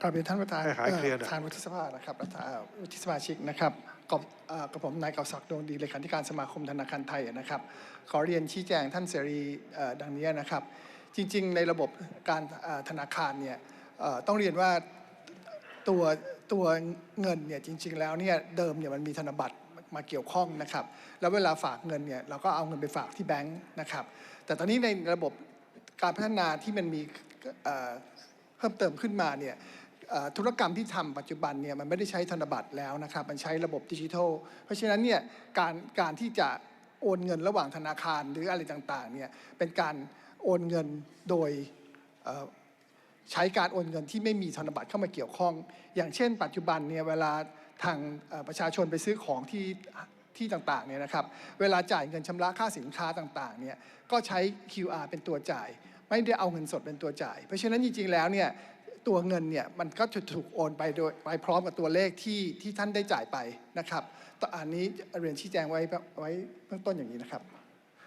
กราบเรียนท่านประธานให้หายเครียดปอะระธานวุฒิสภานะครับประธานวุฒิสมาชิกนะครับกับเอ่อกับผมนายเกาศักดิ์ดวงดีเลขาธิการสมาคมธนาคารไทยนะครับ ขอเรียนชี้แจงท่านเสรีเอ่อดังนี้นะครับ จริงๆ ในระบบการเอ่อธนาคารเนี่ยเอ่อต้องเรียนว่า ตัวตัวเงินเนี่ยจริงๆแล้วเนี่ยเดิมเนี่ยมันมีธนบัตรมาเกี่ยวข้องนะครับ แล้วเวลาฝากเงินเนี่ยเราก็เอาเงินไปฝากที่แบงค์นะครับ แต่ตอนนี้ในระบบการพัฒนาที่มันมีเอ่อเพิ่มเติมขึ้นมาเนี่ยเอ่อ ธุรกรรมที่ทำปัจจุบันเนี่ยมันไม่ได้ใช้ธนบัตรแล้วนะครับมันใช้ระบบดิจิทัล เพราะฉะนั้นเนี่ยการการที่จะโอนเงินระหว่างธนาคารหรืออะไรต่างๆเนี่ยเป็นการโอนเงินโดยใช้การโอนเงินที่ไม่มีธนบัตรเข้ามาเกี่ยวข้อง อย่างเช่น ปัจจุบันเนี่ยเวลาทางประชาชนไปซื้อของที่ที่ต่างๆเนี่ยนะครับเวลาจ่ายเงินชำระค่าสินค้าต่างๆเนี่ยก็ใช้ QR เป็นตัวจ่าย ไม่ได้เอาเงินสดเป็นตัวจ่าย เพราะฉะนั้นจริงๆแล้วเนี่ย ตัวเงินเนี่ยมันก็จะถูกโอนไปโดยไปพร้อมกับตัวเลขที่ที่ท่านได้จ่ายไปนะครับต่ออันนี้เรียนชี้แจงไว้ไว้เบื้องต้นอย่างนี้นะครับ